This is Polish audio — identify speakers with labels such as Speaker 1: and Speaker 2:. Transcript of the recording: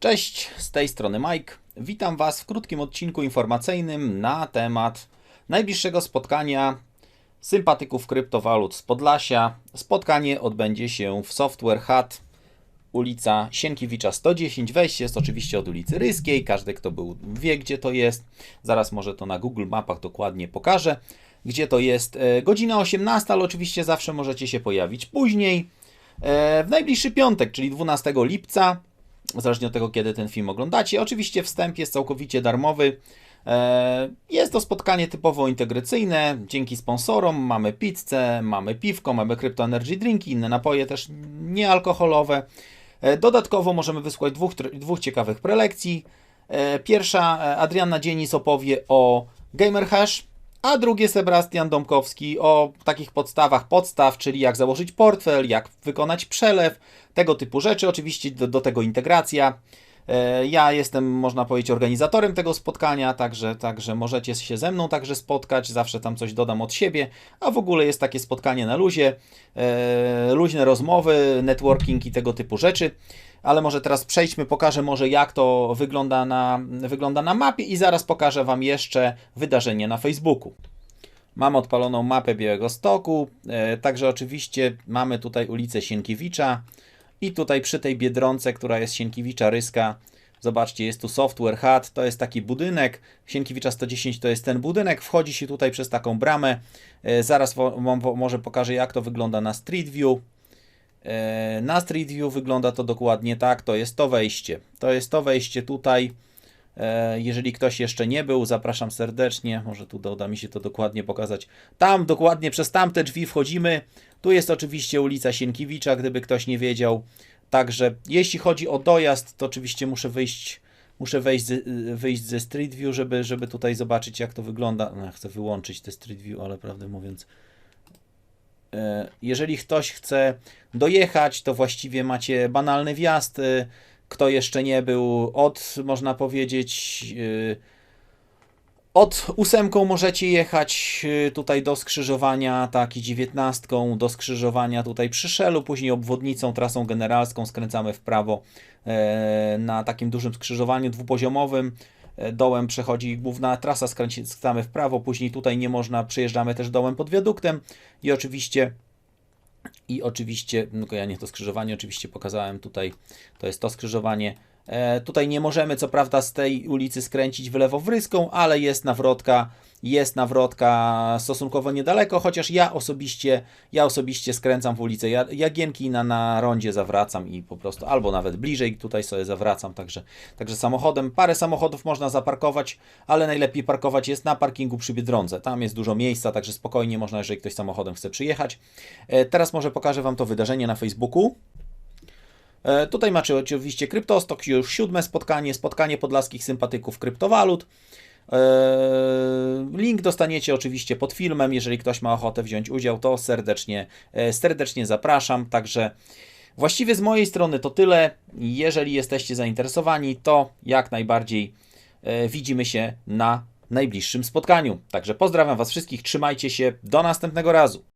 Speaker 1: Cześć, z tej strony Mike. Witam Was w krótkim odcinku informacyjnym na temat najbliższego spotkania sympatyków kryptowalut z Podlasia. Spotkanie odbędzie się w Software Hut, ulica Sienkiewicza 110. Wejście jest oczywiście od ulicy Ryskiej. Każdy, kto był, wie, gdzie to jest. Zaraz może to na Google Mapach dokładnie pokażę, gdzie to jest. E, Godzina 18, ale oczywiście zawsze możecie się pojawić później. E, W najbliższy piątek, czyli 12 lipca, zależnie od tego, kiedy ten film oglądacie. Oczywiście wstęp jest całkowicie darmowy. E, Jest to spotkanie typowo integracyjne. Dzięki sponsorom mamy pizzę, mamy piwko, mamy Crypto Energy Drinki, inne napoje też niealkoholowe. E, Dodatkowo możemy wysłuchać dwóch, dwóch ciekawych prelekcji. E, Pierwsza Adrianna Dzienis opowie o Gamer Hash, a drugie Sebastian Domkowski o takich podstawach podstaw, czyli jak założyć portfel, jak wykonać przelew, tego typu rzeczy. Oczywiście do, do tego integracja. E, Ja jestem, można powiedzieć, organizatorem tego spotkania, także, także możecie się ze mną także spotkać. Zawsze tam coś dodam od siebie, a w ogóle jest takie spotkanie na luzie, e, luźne rozmowy, networking i tego typu rzeczy. Ale może teraz przejdźmy, pokażę może jak to wygląda na, wygląda na mapie i zaraz pokażę Wam jeszcze wydarzenie na Facebooku. Mam odpaloną mapę Białego Stoku, e, także oczywiście mamy tutaj ulicę Sienkiewicza i tutaj przy tej Biedronce, która jest Sienkiewicza Ryska, zobaczcie, jest tu Software Hut, to jest taki budynek, Sienkiewicza 110 to jest ten budynek, wchodzi się tutaj przez taką bramę, E, zaraz wam może pokażę jak to wygląda na Street View. E, Na Street View wygląda to dokładnie tak, to jest to wejście, to jest to wejście tutaj, Jeżeli ktoś jeszcze nie był, zapraszam serdecznie. Może tu uda mi się to dokładnie pokazać. Tam, dokładnie przez tamte drzwi wchodzimy. Tu jest oczywiście ulica Sienkiewicza, gdyby ktoś nie wiedział. Także jeśli chodzi o dojazd, to oczywiście muszę wyjść, muszę wejść z, wyjść ze Street View, żeby, żeby tutaj zobaczyć, jak to wygląda. No, chcę wyłączyć te Street View, ale prawdę mówiąc. e, Jeżeli ktoś chce dojechać, to właściwie macie banalny wjazd. Kto jeszcze nie był, od można powiedzieć, yy, od ósemką możecie jechać yy, tutaj do skrzyżowania, tak i dziewiętnastką do skrzyżowania tutaj przy Szelu, później obwodnicą, trasą generalską skręcamy w prawo e, na takim dużym skrzyżowaniu dwupoziomowym. E, Dołem przechodzi główna trasa, skręcamy w prawo, później tutaj nie można, przejeżdżamy też dołem pod wiaduktem i oczywiście i oczywiście, no ja nie to skrzyżowanie, oczywiście pokazałem tutaj, to jest to skrzyżowanie. E, tutaj nie możemy co prawda z tej ulicy skręcić w lewo w Ryską, ale jest nawrotka, jest nawrotka stosunkowo niedaleko, chociaż ja osobiście, ja osobiście skręcam w ulicę Ja- Jagienki na, na rondzie zawracam i po prostu, albo nawet bliżej tutaj sobie zawracam, także, także samochodem, parę samochodów można zaparkować, ale najlepiej parkować jest na parkingu przy Biedronce, tam jest dużo miejsca, także spokojnie można, jeżeli ktoś samochodem chce przyjechać. E, Teraz może pokażę Wam to wydarzenie na Facebooku. E, Tutaj macie oczywiście Kryptostok, już siódme spotkanie, spotkanie podlaskich sympatyków kryptowalut. E, Link dostaniecie oczywiście pod filmem. Jeżeli ktoś ma ochotę wziąć udział, to serdecznie, e, serdecznie zapraszam. Także właściwie z mojej strony to tyle. Jeżeli jesteście zainteresowani, to jak najbardziej widzimy się na najbliższym spotkaniu. Także pozdrawiam Was wszystkich, trzymajcie się, do następnego razu.